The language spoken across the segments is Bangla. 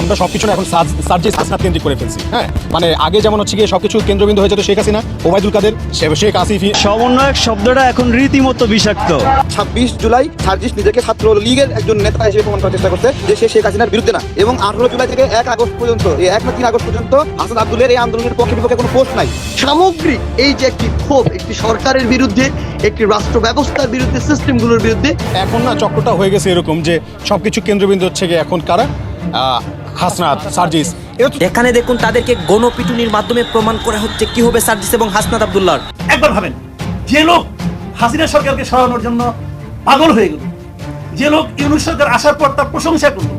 আমরা সবকিছু এখন সার্জিস হাসনাত কেন্দ্রিক করে ফেলছি। হ্যাঁ? মানে আগে যেমন হচ্ছে গিয়ে সবকিছু কেন্দ্রবিন্দু হয়ে যেত শেখ হাসিনা ওবায়দুল কাদের শেখ আসিফি সমন্বয়ক শব্দটা এখন রীতিমতো বিষাক্ত। ছাব্বিশ জুলাই সার্জিস নিজেকে ছাত্র লীগের একজন নেতা হিসেবে প্রমাণ করার চেষ্টা করছে যে সে শেখ হাসিনার বিরুদ্ধে না। এবং আঠারো জুলাই থেকে এক আগস্ট পর্যন্ত এই এক না তিন আগস্ট পর্যন্ত হাসান আব্দুলের এই আন্দোলনের পক্ষে বিপক্ষে কোনো পোস্ট নাই। সামগ্রিক এই যে একটি ক্ষোভ একটি সরকারের বিরুদ্ধে একটি রাষ্ট্র ব্যবস্থার বিরুদ্ধে সিস্টেমগুলোর বিরুদ্ধে এখন না চক্রটা হয়ে গেছে এরকম যে সবকিছু কেন্দ্রবিন্দু হচ্ছে গিয়ে এখন কারা? আহ, হাসনাত সার্জিস এখানে দেখুন তাদেরকে গণপিটুনির মাধ্যমে প্রমাণ করা হচ্ছে কি হবে সার্জিস এবং হাসনাত আব্দুল্লাহর। একবার ভাবেন যে লোক হাসিনা সরকারকে সরানোর জন্য পাগল হয়ে গেল যে লোক ইউনুস সরকার আসার পর তার প্রশংসা করল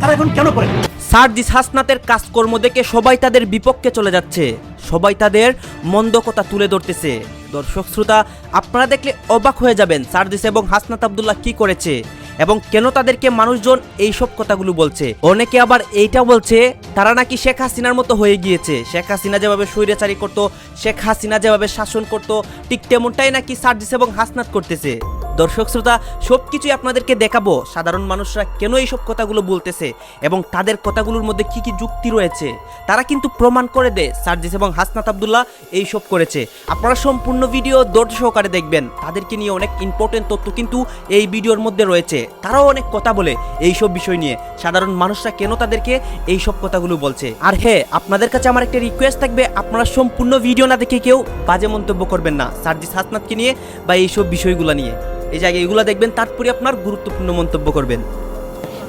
তারা এখন কেন করে? সার্জিস হাসনাতের কাজকর্ম দেখে সবাই তাদের বিপক্ষে চলে যাচ্ছে। সবাই তাদের মন্দ কথা তুলে ধরতেছে। দর্শক শ্রোতা আপনারা দেখলে অবাক হয়ে যাবেন সার্জিস এবং হাসনাত আবদুল্লাহ কি করেছে। এবং কেন তাদেরকে মানুষজন এইসব কথাগুলো বলছে? অনেকে আবার এইটা বলছে, তারা নাকি শেখ হাসিনার মতো হয়ে গিয়েছে। শেখ হাসিনা যেভাবে স্বৈরাচারী করতো, শেখ হাসিনা যেভাবে শাসন করতো, ঠিক তেমনটাই নাকি সার্জিস এবং হাসনাত করতেছে। দর্শক শ্রোতা সব কিছুই আপনাদেরকে দেখাবো। সাধারণ মানুষরা কেন এইসব কথাগুলো বলতেছে এবং তাদের কথাগুলোর মধ্যে কি কি যুক্তি রয়েছে? তারা কিন্তু প্রমাণ করে দেয়, সার্জিস এবং হাসনাত আবদুল্লাহ এইসব করেছে। আপনারা সম্পূর্ণ ভিডিও ধৈর্য সহকারে দেখবেন। তাদেরকে নিয়ে অনেক ইম্পর্টেন্ট তথ্য কিন্তু এই ভিডিওর মধ্যে রয়েছে। তারাও অনেক কথা বলে এইসব বিষয় নিয়ে। সাধারণ মানুষরা কেন তাদেরকে এইসব কথাগুলো বলছে? আর হ্যাঁ আপনাদের কাছে আমার একটা রিকোয়েস্ট থাকবে, আপনারা সম্পূর্ণ ভিডিও না দেখে কেউ বাজে মন্তব্য করবেন না। সার্জিস, হাসনাতকে নিয়ে বা এইসব বিষয়গুলো নিয়ে। এই জায়গায় এগুলো দেখবেন তারপরে আপনার গুরুত্বপূর্ণ মন্তব্য করবেন।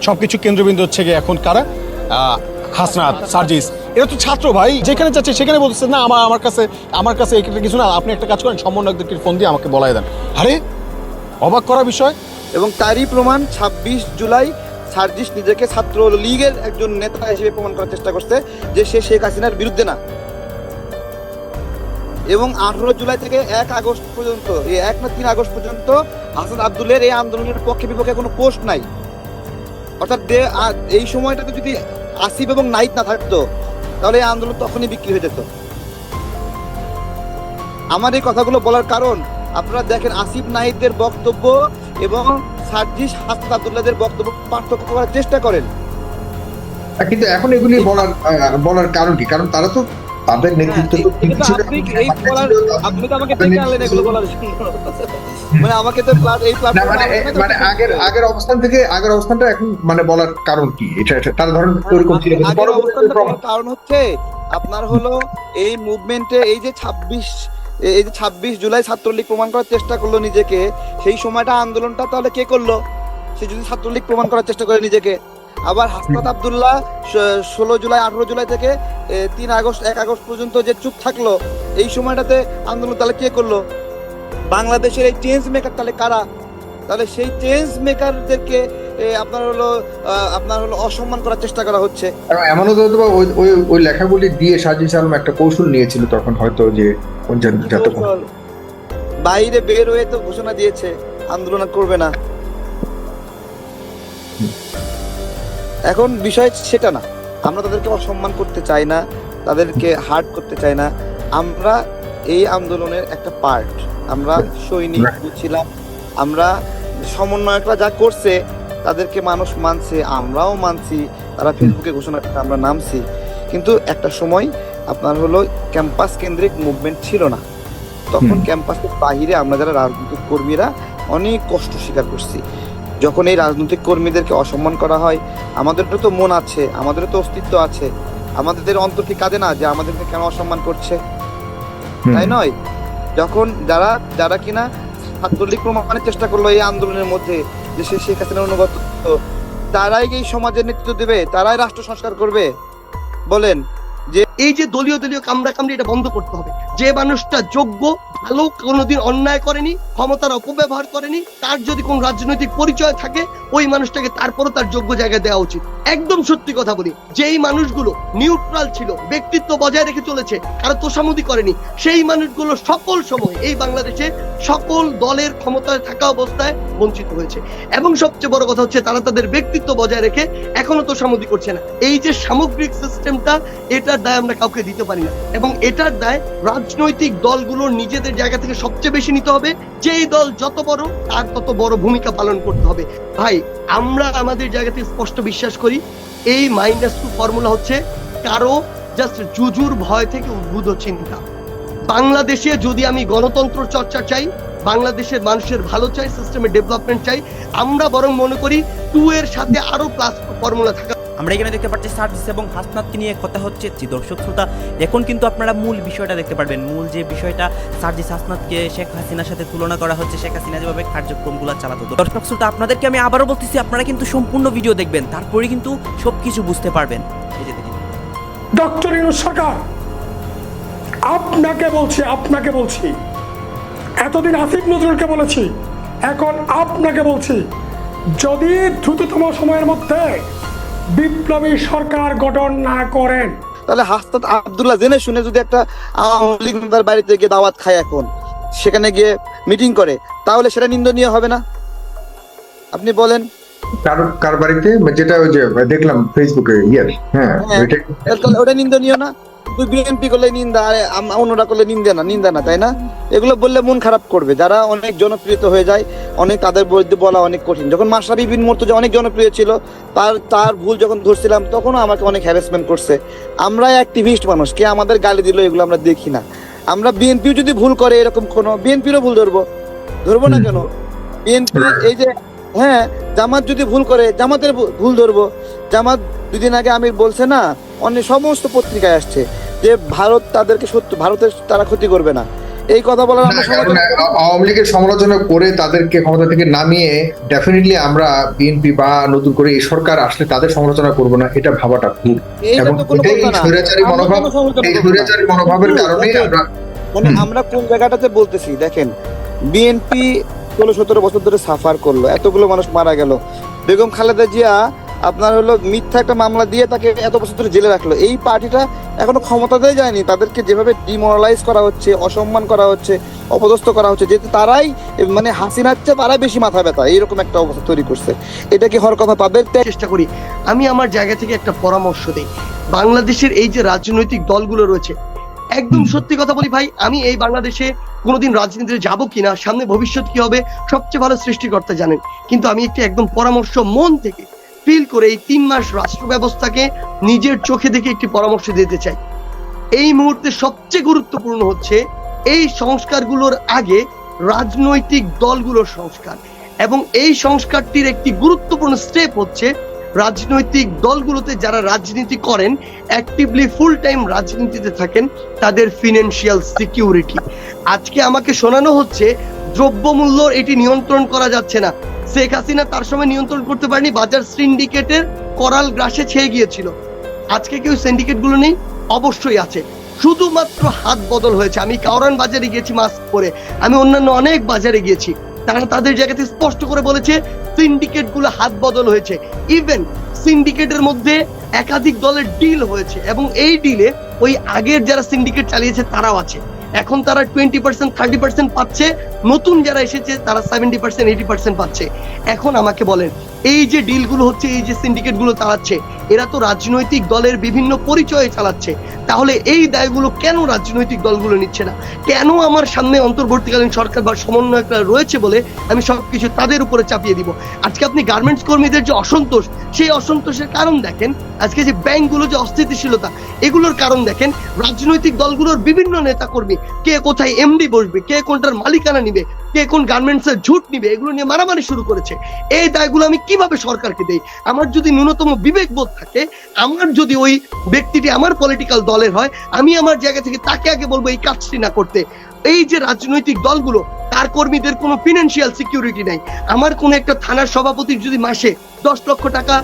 সবকিছু কেন্দ্রবিন্দু হচ্ছে গিয়ে এখন কারা? হাসনাত সার্জিস। এরা তো ছাত্র ভাই যেখানে যাচ্ছে সেখানে বলতেছে না আমার আমার কাছে আমার কাছে এটা কিছু না আপনি একটা কাজ করেন সমন্বয়কদেরকে ফোন দিয়ে আমাকে বলাই দেন। আরে অবাক করা বিষয়। এবং তারই প্রমাণ ছাব্বিশ জুলাই সার্জিস নিজেকে ছাত্র লীগের একজন নেতা হিসেবে প্রমাণ করার চেষ্টা করছে যে সে শেখ হাসিনার বিরুদ্ধে না। এবং আঠারো জুলাই থেকে এক আগস্ট পর্যন্ত, এই এক না তিন আগস্ট পর্যন্ত হাসান আব্দুলের এই আন্দোলনের পক্ষে বিপক্ষে কোনো পোস্ট নাই। অর্থাৎ এই সময়টাতে যদি আসিফ এবং নাইট না থাকতো, তাহলে এই আন্দোলন তখনই বিক্রি হয়ে যেত। আমার এই কথাগুলো বলার কারণ, আপনারা দেখেন আসিফ নাহিদদের বক্তব্য এবং সার্জিস হাসান আব্দুল্লাহদের বক্তব্য পার্থক্য করার চেষ্টা করেন। কিন্তু এখন এগুলি বলার বলার কারণ কি? কারণ তারা তো তাদের নেতৃত্ব তো ঠিক কিন্তু ছিল। আপনি তো আমাকে ডেকে আনলেন এগুলো বলার। মানে আমাকে তো এই মানে মানে আগের আগের অবস্থান থেকে আগের অবস্থানটা এখন মানে বলার কারণ কি? এটা তারা ধরেন ওইরকম ছিল কারণ হচ্ছে আপনার হলো এই মুভমেন্টে এই যে ছাব্বিশ এই যে ছাব্বিশ জুলাই ছাত্রলীগ প্রমাণ করার চেষ্টা করল নিজেকে সেই সময়টা আন্দোলনটা তাহলে কে করল? সে যদি ছাত্রলীগ প্রমাণ করার চেষ্টা করে নিজেকে। আবার হাসনাত আবদুল্লাহ ষোলো জুলাই আঠারো জুলাই থেকে তিন আগস্ট এক আগস্ট পর্যন্ত যে চুপ থাকল এই সময়টাতে আন্দোলন তাহলে কে করল? বাংলাদেশের এই চেঞ্জ মেকার তাহলে কারা? তাহলে সেই চেঞ্জ মেকারদেরকে আপনার হলো আপনার হলো অসম্মান করার চেষ্টা করা হচ্ছে। এমনও হয়তো বা ওই ওই লেখাগুলি দিয়ে সাজিস আলম একটা কৌশল নিয়েছিল তখন হয়তো যে। বাইরে বের হয়ে তো ঘোষণা দিয়েছে আন্দোলন করবে না। এখন বিষয় সেটা না। আমরা তাদেরকে অসম্মান করতে চাই না তাদেরকে হার্ট করতে চাই না। আমরা এই আন্দোলনের একটা পার্ট আমরা সৈনিক ছিলাম। আমরা সমন্বয়করা যা করছে তাদেরকে মানুষ মানছে আমরাও মানছি তারা ফেসবুকে ঘোষণা করছে আমরা নামছি। কিন্তু একটা সময় আপনার হলো ক্যাম্পাস কেন্দ্রিক মুভমেন্ট ছিল না। তখন ক্যাম্পাসের বাহিরে আমরা যারা রাজনৈতিক কর্মীরা অনেক কষ্ট স্বীকার করছি। যখন এই রাজনৈতিক কর্মীদেরকে অসম্মান করা হয় আমাদেরও তো মন আছে আমাদেরও তো অস্তিত্ব আছে। আমাদের অন্তর কি কাঁদে না যে আমাদেরকে কেন অসম্মান করছে? তাই নয়। যখন যারা যারা কিনা ছাত্রলীগ প্রমাণের চেষ্টা করল এই আন্দোলনের মধ্যে যে সে শেখ হাসিনার অনুগত তারাই এই সমাজের নেতৃত্ব দেবে? তারাই রাষ্ট্র সংস্কার করবে? বলেন এই যে দলীয় দলীয় কামড়া কামড়ি এটা বন্ধ করতে হবে। যে মানুষটা যোগ্য, ভালো, কোনোদিন অন্যায় করেনি, ক্ষমতার অপব্যবহার করেনি, তার যদি কোন রাজনৈতিক পরিচয় থাকে, ওই মানুষটাকে তারপরও তার যোগ্য জায়গায় দেওয়া উচিত। একদম সত্যি কথা বলি, যেই মানুষগুলো নিউট্রাল ছিল, ব্যক্তিত্ব বজায় রেখে চলেছে, কারও তোষামুদি করেনি, সেই মানুষগুলো সকল সময় এই বাংলাদেশে সকল দলের ক্ষমতায় থাকা অবস্থায় বঞ্চিত হয়েছে। এবং সবচেয়ে বড় কথা হচ্ছে, তারা তাদের ব্যক্তিত্ব বজায় রেখে এখনও তোষামুদি করছে না। এই যে সামগ্রিক সিস্টেমটা এটার দায় আমরা কাউকে দিতে পারি না। এবং এটার দায় রাজনৈতিক দলগুলোর নিজেদের জায়গা থেকে সবচেয়ে বেশি নিতে হবে। যেই দল যত বড়, তার তত বড় ভূমিকা পালন করতে হবে। ভাই, আমরা আমাদের জায়গা থেকে স্পষ্ট বিশ্বাস করি, এই মাইনাস টু ফর্মুলা হচ্ছে কারও জাস্ট জুজুর ভয় থেকে উদ্ভূত চিন্তা। বাংলাদেশে যদি আমি গণতন্ত্র চর্চা চাই, বাংলাদেশের মানুষের ভালো চাই সিস্টেমের ডেভেলপমেন্ট চাই, আমরা বরং মনে করি টু এর সাথে আরও প্লাস ফর্মুলা থাকা আমরা এখানে দেখতে পাচ্ছি সার্জিস এবং হাসনাতকে নিয়ে কথা হচ্ছে দর্শক শ্রোতা, এখন কিন্তু আপনারা মূল বিষয়টা দেখতে পারবেন। মূল যে বিষয়টা সার্জিস হাসনাতকে শেখ হাসিনার সাথে তুলনা করা হচ্ছে, শেখ হাসিনা যেভাবে কার্যক্রমগুলো চালাতো। দর্শক শ্রোতা, আপনাদেরকে আমি আবারও বলতেছি, আপনারা কিন্তু সম্পূর্ণ ভিডিও দেখবেন, তারপরে কিন্তু সবকিছু বুঝতে পারবেন। ডক্টর আপনাকে বলছি আপনাকে বলছি, এতদিন আসিফ নজরুলকে বলেছি, এখন আপনাকে বলছি, যদি দ্রুততম সময়ের মধ্যে বিপ্লবী সরকার গঠন না করেন। তাহলে হাস্তাত আব্দুল্লাহ জেনে শুনে যদি একটা আওয়ামী লীগ নেতার বাড়িতে গিয়ে দাওয়াত খায় এখন সেখানে গিয়ে মিটিং করে তাহলে সেটা নিন্দনীয় হবে না? আপনি বলেন। কার কার বাড়িতে? যেটা ওই যে দেখলাম ফেসবুকে ইয়ে হ্যাঁ হ্যাঁ। ওটা নিন্দনীয় না? তুই বিএনপি করলে নিন্দা আর অন্যরা করলে নিন্দা না নিন্দা না তাই না? এগুলো বললে মন খারাপ করবে। যারা অনেক জনপ্রিয় হয়ে যায় অনেক তাদের বিরুদ্ধে বলা অনেক কঠিন। যখন মাসাবি বিন মুর্তজা অনেক জনপ্রিয় ছিল তার তার ভুল যখন ধরছিলাম তখনও আমাকে অনেক হ্যারাসমেন্ট করছে। আমরা অ্যাক্টিভিস্ট মানুষ কে আমাদের গালি দিল এগুলো আমরা দেখি না। আমরা বিএনপিও যদি ভুল করে এরকম কোনো বিএনপিরও ভুল ধরবো। ধরবো না কেন? বিএনপি এই যে হ্যাঁ জামাত যদি ভুল করে জামাতের ভুল ধরবো। জামাত দুদিন আগে আমির বলছে না অনেক সমস্ত পত্রিকায় আসছে। যে ভারত তাদেরকে সত্য ভারতের তারা ক্ষতি করবে না। এই কথা বলার আমরা। আওয়ামী লীগের সমালোচনা করে তাদেরকে ক্ষমতা থেকে নামিয়ে ডেফিনেটলি আমরা বিএনপি বা নতুন করে এই সরকার আসলে তাদের সমালোচনা করব না এটা ভাবাটা ভুল। এবং এটাই স্বৈরাচারী মনোভাব এই স্বৈরাচারী মনোভাবের কারণে আমরা মানে আমরা কোন জায়গাটাতে বলতেছি দেখেন বিএনপি ষোলো সতেরো বছর ধরে সাফার করল এতগুলো মানুষ মারা গেল। বেগম খালেদা জিয়া আপনার হলো মিথ্যা একটা মামলা দিয়ে তাকে এত বছর ধরে জেলে রাখল। এই পার্টিটা এখনও ক্ষমতাতে যায়নি। তাদেরকে যেভাবে ডিমোরালাইজ করা হচ্ছে, অসম্মান করা হচ্ছে, অপদস্থ করা হচ্ছে, যেহেতু তারাই মানে হাসিনার চেয়ে তারাই বেশি মাথা ব্যথা, এইরকম একটা অবস্থা তৈরি করছে। এটা কি হওয়ার কথা তাদের চেষ্টা করি। আমি আমার জায়গা থেকে একটা পরামর্শ দিই। বাংলাদেশের এই যে রাজনৈতিক দলগুলো রয়েছে, একদম সত্যি কথা বলি ভাই, আমি এই বাংলাদেশে কোনোদিন রাজনীতিতে যাব কিনা, সামনে ভবিষ্যৎ কি হবে, সবচেয়ে ভালো সৃষ্টিকর্তা জানেন। কিন্তু আমি একটি একদম পরামর্শ মন থেকে ফিল করে এই তিন মাস রাষ্ট্র ব্যবস্থাকে নিজের চোখে দেখে একটি পরামর্শ দিতে চাই। এই মুহূর্তে সবচেয়ে গুরুত্বপূর্ণ হচ্ছে এই সংস্কারগুলোর আগে রাজনৈতিক দলগুলোর সংস্কার এবং এই সংস্কারটির একটি গুরুত্বপূর্ণ স্টেপ হচ্ছে রাজনৈতিক দলগুলোতে যারা রাজনীতি করেন অ্যাক্টিভলি ফুল টাইম রাজনীতিতে থাকেন, তাদের ফিনান্সিয়াল সিকিউরিটি আজকে আমাকে শোনানো হচ্ছে দ্রব্যমূল্য এটি নিয়ন্ত্রণ করা যাচ্ছে না। শেখ হাসিনা তার সময় নিয়ন্ত্রণ করতে পারেনি, বাজার সিন্ডিকেটের করাল গ্রাসে ছেয়ে গিয়েছিল। আজকে কেউ সিন্ডিকেটগুলো নেই? অবশ্যই আছে। শুধুমাত্র হাত বদল হয়েছে। আমি কাউরান বাজারে গিয়েছি মাস্ক পরে। আমি অন্যান্য অনেক বাজারে গিয়েছি। তারা তাদের জায়গাতে স্পষ্ট করে বলেছে সিন্ডিকেটগুলো হাত বদল হয়েছে। ইভেন সিন্ডিকেটের মধ্যে একাধিক দলের ডিল হয়েছে এবং এই ডিলে ওই আগের যারা সিন্ডিকেট চালিয়েছে তারাও আছে। এখন তারা টোয়েন্টি পার্সেন্ট থার্টি পার্সেন্ট পাচ্ছে। নতুন যারা এসেছে, তারা সেভেন্টি পার্সেন্ট এইটি পার্সেন্ট পাচ্ছে। এখন আমাকে বলেন, এই যে ডিলগুলো হচ্ছে, এই যে সিন্ডিকেটগুলো চালাচ্ছে, এরা তো রাজনৈতিক দলের বিভিন্ন পরিচয়ে চালাচ্ছে। তাহলে এই দায়গুলো কেন রাজনৈতিক দলগুলো নিচ্ছে না? কেন আমার সামনে অন্তর্বর্তীকালীন সরকার বা সমন্বয়করা রয়েছে বলে আমি সবকিছু তাদের উপরে চাপিয়ে দিব? আজকে আপনি গার্মেন্টস কর্মীদের যে অসন্তোষ, সেই অসন্তোষের কারণ দেখেন, আজকে যে ব্যাংকগুলো যে অস্থিতিশীলতা, এগুলোর কারণ দেখেন, রাজনৈতিক দলগুলোর বিভিন্ন নেতা কর্মী কে কোথায় এমডি বসবে, কে কোনটার মালিকানা নিবে কে কোন গার্মেন্টস এর ঝুট নিবে, এগুলো নিয়ে মারামারি শুরু করেছে। এই দায়গুলো আমি কীভাবে সরকারকে দেই? আমার যদি ন্যূনতম বিবেকবোধ থাকে, আমার যদি ওই ব্যক্তিটি আমার পলিটিক্যাল দলের হয়, আমি আমার জায়গা থেকে তাকে আগে বলব এই কাজটি না করতে। এই যে রাজনৈতিক দলগুলো, তার কর্মীদের কোনো ফিনান্সিয়াল সিকিউরিটি নাই। আমার কোন একটা থানার সভাপতির যদি মাসে দশ লক্ষ টাকা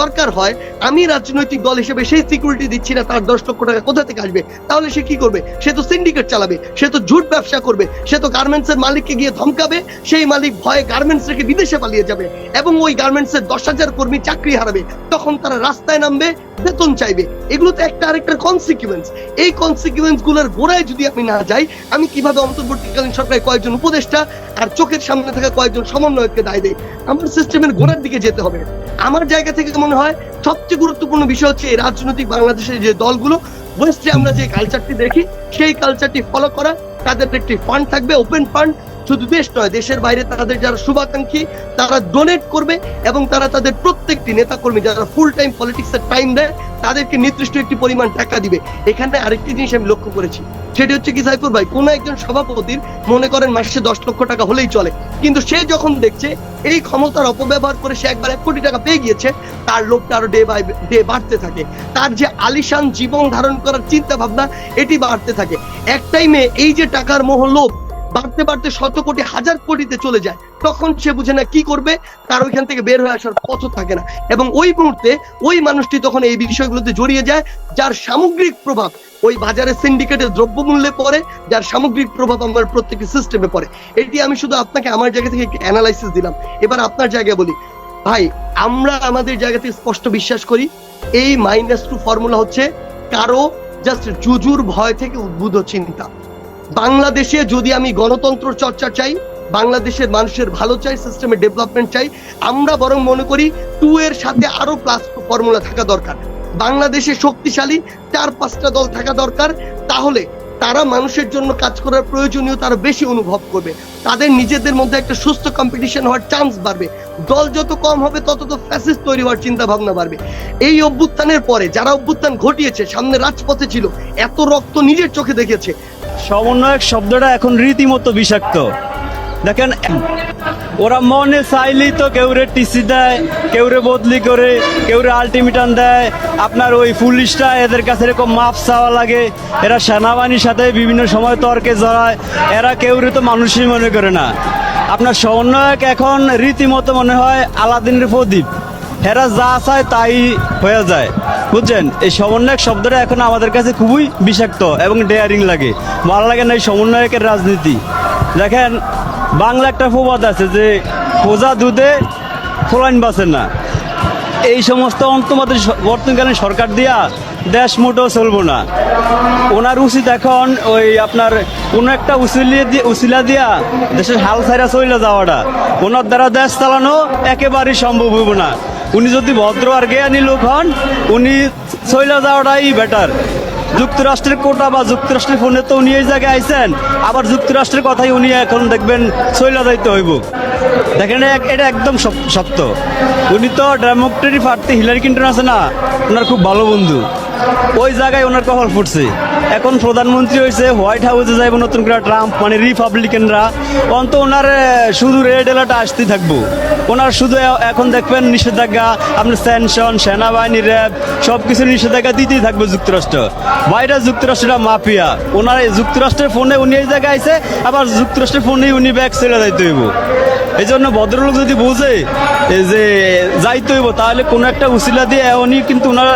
দরকার হয়, আমি রাজনৈতিক দল হিসেবে সেই সিকিউরিটি দিচ্ছি না, তার দশ লক্ষ টাকা কোথা থেকে আসবে? তাহলে সে কি করবে? সে তো সিন্ডিকেট চালাবে, সে তো ঝুট ব্যবসা করবে, সে তো গার্মেন্টস এর মালিককে গিয়ে ধমকাবে, সেই মালিক ভয়ে গার্মেন্টস রেখে বিদেশে পালিয়ে যাবে এবং ওই গার্মেন্টস এর দশ হাজার কর্মী চাকরি হারাবে। তখন তারা রাস্তায় নামবে, বেতন চাইবে। এগুলো তো একটা আরেকটা কনসিকুয়েন্স এই কনসিকুয়েন্সগুলোর গোড়ায় যদি আমি না যাই, আমি কীভাবে অন্তর্বর্তীকালীন সরকারের কয়েকজন উপদেষ্টা আর চোখের সামনে থাকা কয়েকজন সমন্বয়ককে দায় দেয় আমার সিস্টেমের গোড়ার দিকে যেতে হবে। আমার জায়গা থেকে মনে হয় সবচেয়ে গুরুত্বপূর্ণ বিষয় হচ্ছে এই রাজনৈতিক বাংলাদেশের যে দলগুলো ওয়েস্টে আমরা যে কালচারটি দেখি, সেই কালচারটি ফলো করা, তাদের একটি ফান্ড থাকবে ওপেন ফান্ড শুধু দেশ নয়, দেশের বাইরে তাদের যারা শুভাকাঙ্ক্ষী, তারা ডোনেট করবে এবং তারা তাদের প্রত্যেকটি নেতাকর্মী, যারা ফুল টাইম পলিটিক্সের টাইম দেয় তাদেরকে নির্দিষ্ট একটি পরিমাণ টাকা দিবে। এখানে আরেকটি জিনিস আমি লক্ষ্য করেছি। সেটি হচ্ছে কি সাইফুর ভাই, কোন একজন সভাপতির মনে করেন মাসে দশ লক্ষ টাকা হলেই চলে। কিন্তু সে যখন দেখছে এই ক্ষমতার অপব্যবহার করে সে একবার এক কোটি টাকা পেয়ে গিয়েছে, তার লোকটা আরও ডে বাই ডে বাড়তে থাকে। তার যে আলিশান জীবন ধারণ করার চিন্তা ভাবনা এটি বাড়তে থাকে। এক টাইমে এই যে টাকার মোহ লোভ বাড়তে বাড়তে শত কোটি, হাজার কোটিতে চলে যায়। তখন সে বুঝে না কি করবে, তার ওইখান থেকে বের হয়ে আসার পথ থাকে না। এবং ওই মুহূর্তে ওই মানুষটি তখন এই বিষয়গুলোতে জড়িয়ে যায়, যার সামগ্রিক প্রভাব ওই বাজারে সিন্ডিকেটের দ্রব্যমূল্যে পড়ে, যার সামগ্রিক প্রভাব আমার প্রত্যেকটি সিস্টেমে পড়ে। এটি আমি শুধু আপনাকে আমার জায়গা থেকে অ্যানালাইসিস দিলাম। এবার আপনার জায়গায় বলি, ভাই, আমরা আমাদের জায়গাতে স্পষ্ট বিশ্বাস করি, এই মাইনাস টু ফর্মুলা হচ্ছে কারও জাস্ট জুজুর ভয় থেকে উদ্ভূত চিন্তা। বাংলাদেশে যদি আমি গণতন্ত্র চর্চা চাই, বাংলাদেশের মানুষের ভালো চাই সিস্টেমের ডেভেলপমেন্ট চাই, আমরা বরং মনে করি টু এর সাথে আরও প্লাস ফর্মুলা থাকা দরকার। বাংলাদেশে শক্তিশালী, চার পাঁচটা দল থাকা দরকার, তাহলে তারা মানুষের জন্য কাজ করার প্রয়োজনীয় তারা বেশি অনুভব করবে। তাদের নিজেদের মধ্যে একটা সুস্থ কম্পিটিশন হওয়ার চান্স বাড়বে। দল যত কম হবে, তত তো ফ্যাসিস্ট তৈরি হওয়ার চিন্তা ভাবনা বাড়বে। এই অভ্যুত্থানের পরে যারা অভ্যুত্থান ঘটিয়েছে, সামনে রাজপথে ছিল, এত রক্ত নিজের চোখে দেখেছে সমন্বয়ক শব্দটা এখন রীতিমতো বিষাক্ত। দেখেন, ওরা মনে চাইলেই তো কেউরে টিসি দেয়, কেউরে বদলি করে, কেউরে আলটিমেটাম দেয়। আপনার ওই পুলিশটা এদের কাছে এরকম মাপ চাওয়া লাগে। এরা সেনাবাহিনীর সাথে বিভিন্ন সময় তর্কে জড়ায়। এরা কেউরে তো মানুষই মনে করে না। আপনার সমন্বয়ক এখন রীতিমতো মনে হয় আলাদিনের প্রদীপ। এরা যা চায় তাই হয়ে যায়। বুঝছেন? এই সমন্বয়ক শব্দটা এখন আমাদের কাছে খুবই বিষাক্ত এবং ডেয়ারিং লাগে। ভালো লাগে না এই সমন্বয়কের রাজনীতি। দেখেন বাংলা একটা প্রবাদ আছে যে, খোঁজা দুধে ফোলাইন বাসে না। এই সমস্ত অন্তমাদের বর্তমানকালীন সরকার দিয়া দেশ মোটেও চলবো না। ওনার উচিত এখন ওই আপনার কোনো একটা উচিলিয়ে দিয়ে উসিলা দিয়া দেশের হাল ছাইরা চলে যাওয়াটা। ওনার দ্বারা দেশ চালানো একেবারেই সম্ভব হইব না। উনি যদি ভদ্র আর জ্ঞানী লোক হন, উনি চলে যাওয়াটাই বেটার যুক্তরাষ্ট্রের কোটা বা যুক্তরাষ্ট্রের ফোনে তো উনি এই জায়গায় আইছেন, আবার যুক্তরাষ্ট্রের কথাই উনি এখন দেখবেন চলে যাইতে হইব। দেখেন, এটা- একদম সত- সত্য। উনি তো ডেমোক্রেটিক পার্টি হিলারি ক্লিন্টন আছে না ওনার খুব ভালো বন্ধু। ওই জায়গায় ওনার কপাল ফুটছে। এখন প্রধানমন্ত্রী হয়েছে, হোয়াইট হাউসে যাইব নতুন করে ট্রাম্প মানে রিপাবলিকানরা। অন্ত ওনার শুধু রেড এলার্ট আসতে থাকব। ওনার শুধু এখন দেখবেন নিষেধাজ্ঞা, আপনার স্যানশন সেনাবাহিনী র্যাব সব কিছু নিষেধাজ্ঞা দিতেই থাকবে যুক্তরাষ্ট্র। বাইরে যুক্তরাষ্ট্রটা মাফিয়া। ওনার যুক্তরাষ্ট্রের ফোনে উনি এই জায়গায় আইছে, আবার যুক্তরাষ্ট্রের ফোনেই উনি ব্যাগ ছেড়ে যাইতে হইব। এই জন্য ভদ্রলোক যদি বুঝে যে যাইতে হইব, তাহলে কোনো একটা উচিলা দিয়ে এমনই কিন্তু ওনার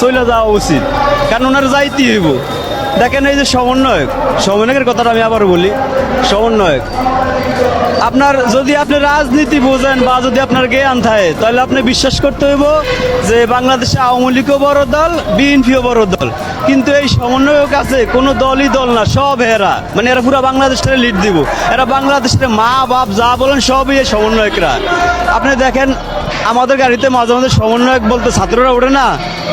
চলে যাওয়া উচিত। কারণ ওনার যাইতে হইব। দেখেন এই যে সমন্বয়ক, সমন্বয়কের কথাটা আমি আবার বলি। সমন্বয়ক আপনার, যদি আপনি রাজনীতি বোঝেন বা যদি আপনার জ্ঞান থাকে, তাহলে আপনি বিশ্বাস করতে হইব যে বাংলাদেশে আওয়ামী লীগও বড় দল, বিএনপিও বড় দল। কিন্তু এই সমন্বয়ক আছে, কোনো দলই দল না, সব এরা। মানে এরা পুরো বাংলাদেশটা লিড দিব। এরা বাংলাদেশের মা, বাপ, যা বলেন সবই এই সমন্বয়করা। আপনি দেখেন, আমাদের গাড়িতে মাঝে মাঝে সমন্বয়ক বলতে ছাত্ররা ওঠে না।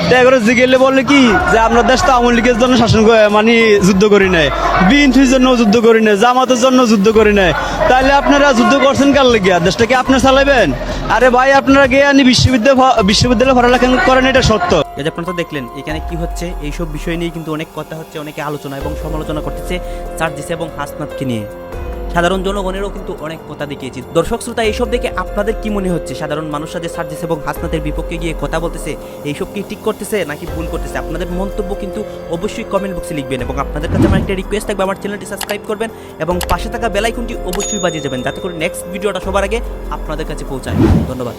তো এগুলো জিগেলে বলে কি যে আমরা দেশ তো আওয়ামী লীগের জন্য শাসন মানে যুদ্ধ করি নাই। বিএনপির জন্য যুদ্ধ করি নাই, জামাতের জন্য যুদ্ধ করি নাই। তাহলে আপনারা যুদ্ধ করছেন কার লেগিয়া? দেশটা কি আপনি চালাবেন আরে ভাই, আপনারা গিয়ে আনি বিশ্ববিদ্যালয় বিশ্ববিদ্যালয়ে পড়ালেখা করেন, এটা সত্য। এই যে আপনারা তো দেখলেন, এখানে কি হচ্ছে? এইসব বিষয় নিয়ে কিন্তু অনেক কথা হচ্ছে, অনেকে আলোচনা এবং সমালোচনা করতেছে সার্জিস এবং হাসনাতকে নিয়ে। সাধারণ জনগণেরও কিন্তু অনেক কথা দেখিয়েছি। দর্শক শ্রোতা, এইসব দেখে আপনাদের কি মনে হচ্ছে? সাধারণ মানুষরা যে সার্জিস এবং হাসনাতের বিপক্ষে গিয়ে কথা বলতেছে, এইসব কি ঠিক করতেছে নাকি ভুল করতেছে? আপনাদের মন্তব্য কিন্তু অবশ্যই কমেন্ট বক্সে লিখবেন এবং আপনাদের কাছে আমার একটা রিকোয়েস্ট থাকবে, আমার চ্যানেলটি সাবস্ক্রাইব করবেন এবং পাশে থাকা বেলাইকনটি অবশ্যই বাজিয়ে যাবেন যাতে করে নেক্সট ভিডিওটা সবার আগে আপনাদের কাছে পৌঁছায়। ধন্যবাদ।